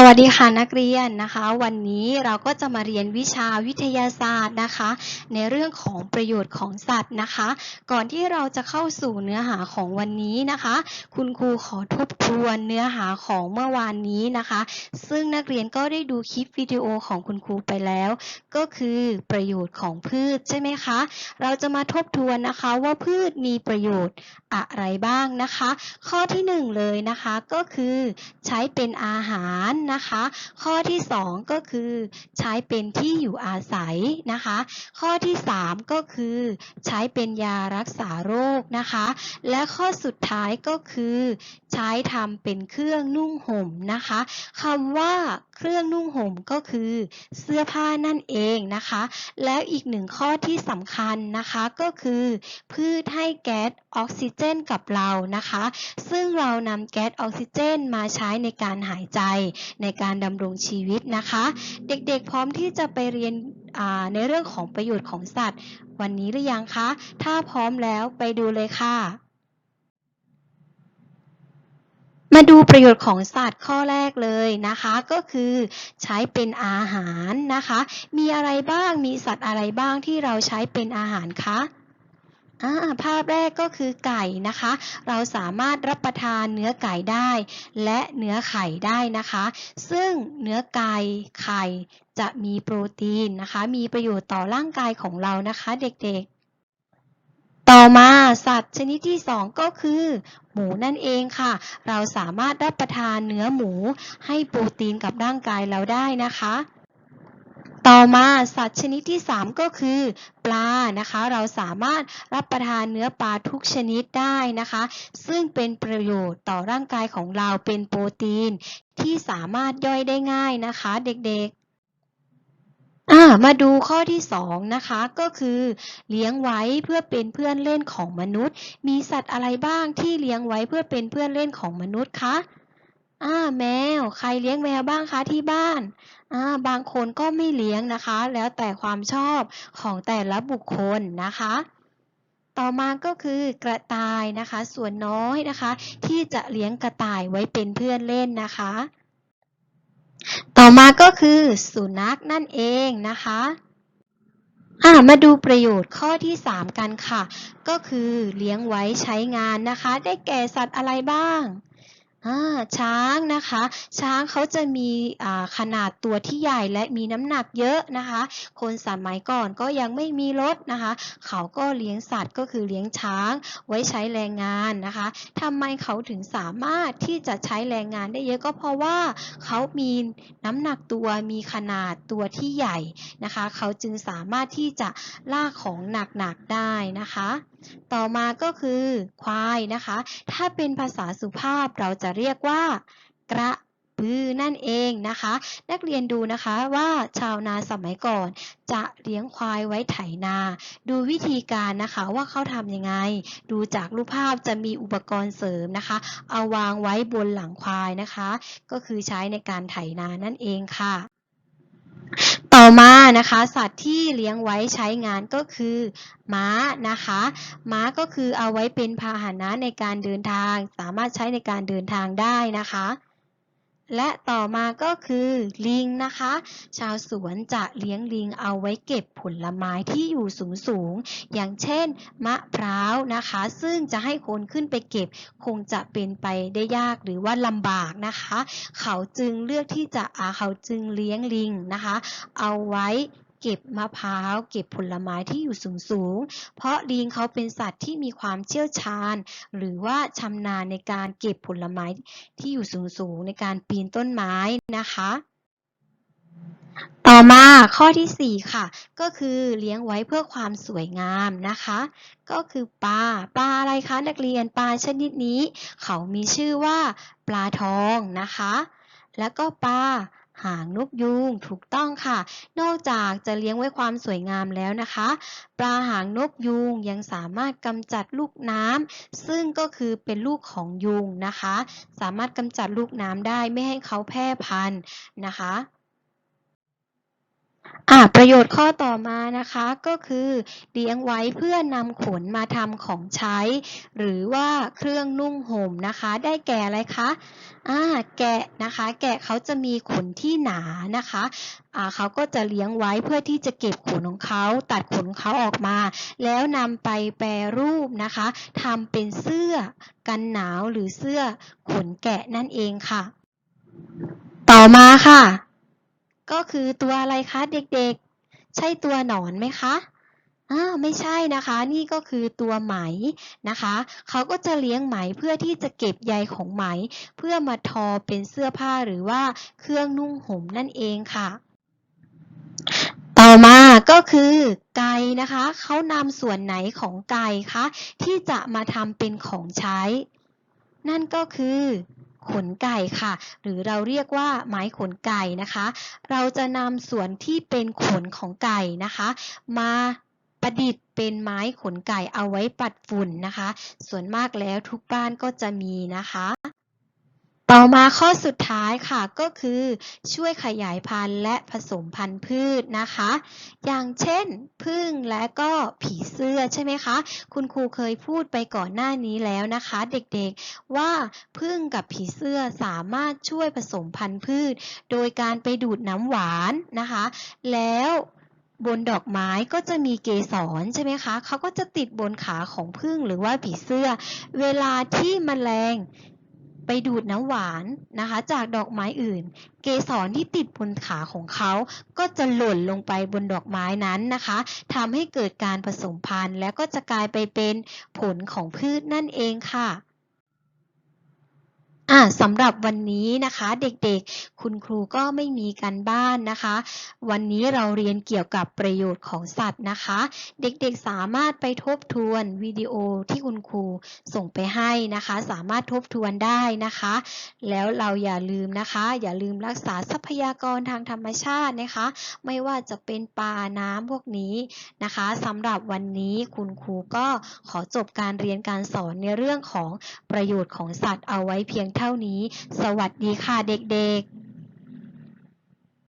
สวัสดีค่ะนักเรียนนะคะ วันนี้เราก็จะมาเรียนวิชาวิทยาศาสตร์นะคะ ในเรื่องของประโยชน์ของสัตว์นะคะ ก่อนที่เราจะเข้าสู่เนื้อหาของวันนี้นะคะ คุณครูขอทบทวนเนื้อหาของเมื่อวานนี้นะคะ ซึ่งนักเรียนก็ได้ดูคลิปวิดีโอของคุณครูไปแล้ว ก็คือประโยชน์ของพืชใช่ไหมคะ เราจะมาทบทวนนะคะว่าพืชมีประโยชน์อะไรบ้างนะคะ ข้อที่หนึ่งเลยนะคะก็คือใช้เป็นอาหารนะคะ ข้อที่ 2 ก็คือ ใช้เป็นที่อยู่อาศัยนะคะ ข้อที่ 3 ก็คือ ใช้เป็นยารักษาโรคนะคะ และข้อสุดท้ายก็คือ ใช้ทำเป็นเครื่องนุ่งห่มนะคะคำว่า เครื่องนุ่งห่มก็คือเสื้อผ้านั่นเองนะคะ แล้วอีกหนึ่งข้อที่สำคัญนะคะก็คือ พืชให้แก๊สออกซิเจนกับเรานะคะ ซึ่งเรานำแก๊สออกซิเจนมาใช้ในการหายใจในการดำรงชีวิตนะคะ เด็กๆพร้อมที่จะไปเรียนในเรื่องของประโยชน์ของสัตว์ วันนี้หรือยังคะ ถ้าพร้อมแล้วไปดูเลยค่ะ มาดูประโยชน์ของสัตว์ข้อแรกเลยนะคะ ก็คือใช้เป็นอาหารนะคะ มีอะไรบ้างมีสัตว์อะไรบ้างที่เราใช้เป็นอาหารคะภาพแรกก็คือไก่นะคะ เราสามารถรับประทานเนื้อไก่ได้ และเนื้อไข่ได้นะคะ ซึ่งเนื้อไก่ไข่จะมีโปรตีนนะคะ มีประโยชน์ต่อร่างกายของเรานะคะ เด็กๆ ต่อมาสัตว์ชนิดที่ 2 ก็คือ หมูนั่นเองค่ะ เราสามารถรับประทานเนื้อหมูให้โปรตีนกับร่างกายเราได้นะคะ ต่อมาสัตว์ชนิดที่ 3 ก็คือ ปลานะคะ เราสามารถรับประทานเนื้อปลาทุกชนิดได้นะคะ ซึ่งเป็นประโยชน์ต่อร่างกายของเราเป็นโปรตีน ที่สามารถย่อยได้ง่ายนะคะ เด็กๆ อ่ามาดูข้อที่ 2 นะคะก็คือเลี้ยงไว้เพื่อเป็นเพื่อนเล่นของมนุษย์ มีสัตว์อะไรบ้างที่เลี้ยงไว้เพื่อเป็นเพื่อนเล่นของมนุษย์คะอ่าแมวใครเลี้ยงแมวบ้างคะที่บ้านอ่าบางคนก็ไม่เลี้ยงนะคะ แล้วแต่ความชอบของแต่ละบุคคลนะคะ ต่อมาก็คือกระต่ายนะคะ ส่วนน้อยนะคะ ที่จะเลี้ยงกระต่ายไว้เป็นเพื่อนเล่นนะคะ ต่อมาก็คือสุนัขนั่นเองนะคะอ่ามาดูประโยชน์ข้อที่ 3 กันค่ะ ก็คือเลี้ยงไว้ใช้งานนะคะ ได้แก่สัตว์อะไรบ้าง อา ช้างนะคะ ช้างเขาจะมี อ่า ขนาดตัวที่ใหญ่และมีน้ำหนักเยอะนะคะ คนสมัยก่อนก็ยังไม่มีรถนะคะ เขาก็เลี้ยงสัตว์ก็คือเลี้ยงช้างไว้ใช้แรงงานนะคะทำไมเขาถึงสามารถที่จะใช้แรงงานได้เยอะก็เพราะว่าเขามีน้ำหนักตัวมีขนาดตัวที่ใหญ่นะคะ เขาจึงสามารถที่จะลากของหนักๆได้นะคะ ต่อมาก็คือควายนะคะ ถ้าเป็นภาษาสุภาพเราจะจะเรียกว่ากระบือนั่นเองนะคะ นักเรียนดูนะคะว่าชาวนาสมัยก่อน จะเลี้ยงควายไว้ไถนา ดูวิธีการนะคะว่าเขาทำยังไง ดูจากรูปภาพจะมีอุปกรณ์เสริมนะคะ เอาวางไว้บนหลังควายนะคะ ก็คือใช้ในการไถนานั่นเองค่ะ ต่อมานะคะสัตว์ที่เลี้ยงไว้ใช้งานก็คือม้านะคะ ม้าก็คือเอาไว้เป็นพาหนะในการเดินทาง สามารถใช้ในการเดินทางได้นะคะ และต่อมาก็คือลิงนะคะ ชาวสวนจะเลี้ยงลิงเอาไว้เก็บผลไม้ที่อยู่สูงสูงๆอย่างเช่น มะพร้าวนะคะ ซึ่งจะให้คนขึ้นไปเก็บ คงจะเป็นไปได้ยากหรือว่าลำบากนะคะ เขาจึงเลือกที่จะอาเขาจึงเลี้ยงลิงนะคะ เอาไว้ เก็บมะพร้าว เก็บผลไม้ที่อยู่สูงสูงๆเพราะลิงเขาเป็นสัตว์ที่มีความเชี่ยวชาญ หรือว่าชำนาญในการเก็บผลไม้ที่อยู่สูงสูงๆในการปีนต้นไม้นะคะต่อมาข้อที่ 4 ค่ะ ก็คือเลี้ยงไว้เพื่อความสวยงามนะคะ ก็คือปลาปลาอะไรคะนักเรียนปลาชนิดนี้ เขามีชื่อว่าปลาทองนะคะ แล้วก็ปลา หางนกยูงถูกต้องค่ะ นอกจากจะเลี้ยงไว้ความสวยงามแล้วนะคะ ปลาหางนกยูงยังสามารถกำจัดลูกน้ำซึ่งก็คือเป็นลูกของยุงนะคะ สามารถกำจัดลูกน้ำได้ไม่ให้เขาแพร่พันธุ์นะคะ อ่าประโยชน์ข้อต่อมานะคะก็คือเลี้ยงไว้เพื่อนำขนมาทำของใช้ หรือว่าเครื่องนุ่งห่มนะคะ ได้แก่อะไรคะอ่าแกะนะคะ แกะเขาจะมีขนที่หนานะคะอ่าเขาก็จะเลี้ยงไว้เพื่อที่จะเก็บขนของเขา ตัดขนของเขาออกมา แล้วนำไปแปรรูปนะคะทำเป็นเสื้อกันหนาวหรือเสื้อขนแกะนั่นเองค่ะ ต่อมาค่ะ ก็คือตัวอะไรคะเด็กๆ ใช่ตัวหนอนไหมคะอ่าไม่ใช่นะคะ นี่ก็คือตัวไหมนะคะเขาก็จะเลี้ยงไหมเพื่อที่จะเก็บใยของไหม เพื่อมาทอเป็นเสื้อผ้าหรือว่าเครื่องนุ่งห่มนั่นเองค่ะ ต่อมาก็คือไก่นะคะเขานำส่วนไหนของไก่คะที่จะมาทำเป็นของใช้ นั่นก็คือ ขนไก่ค่ะ หรือเราเรียกว่าไม้ขนไก่นะคะ เราจะนำส่วนที่เป็นขนของไก่นะคะ มาประดิษฐ์เป็นไม้ขนไก่เอาไว้ปัดฝุ่นนะคะ ส่วนมากแล้วทุกบ้านก็จะมีนะคะ ต่อมาข้อสุดท้ายค่ะก็คือช่วยขยายพันธุ์และผสมพันธุ์พืชนะคะ อย่างเช่นพึ่งและก็ผีเสื้อใช่ไหมคะ คุณครูเคยพูดไปก่อนหน้านี้แล้วนะคะ เด็กๆว่าพึ่งกับผีเสื้อสามารถช่วยผสมพันธุ์พืช โดยการไปดูดน้ำหวานนะคะ แล้วบนดอกไม้ก็จะมีเกสรใช่ไหมคะ เขาก็จะติดบนขาของพึ่งหรือว่าผีเสื้อ เวลาที่แมลง ไปดูดน้ำหวานนะคะ จากดอกไม้อื่น เกสรที่ติดบนขาของเขาก็จะหล่นลงไปบนดอกไม้นั้นนะคะทำให้เกิดการผสมพันธุ์ แล้วก็จะกลายไปเป็นผลของพืชนั่นเองค่ะ อ่าสำหรับวันนี้นะคะเด็กๆ คุณครูก็ไม่มีการบ้านนะคะ วันนี้เราเรียนเกี่ยวกับประโยชน์ของสัตว์นะคะ เด็กๆสามารถไปทบทวนวิดีโอที่คุณครูส่งไปให้นะคะ สามารถทบทวนได้นะคะ แล้วเราอย่าลืมนะคะ อย่าลืมรักษาทรัพยากรทางธรรมชาตินะคะ ไม่ว่าจะเป็นปลาน้ำพวกนี้นะคะสำหรับวันนี้คุณครูก็ขอจบการเรียนการสอนในเรื่องของประโยชน์ของสัตว์เอาไว้เพียงเท่านี้ สวัสดีค่ะเด็กๆ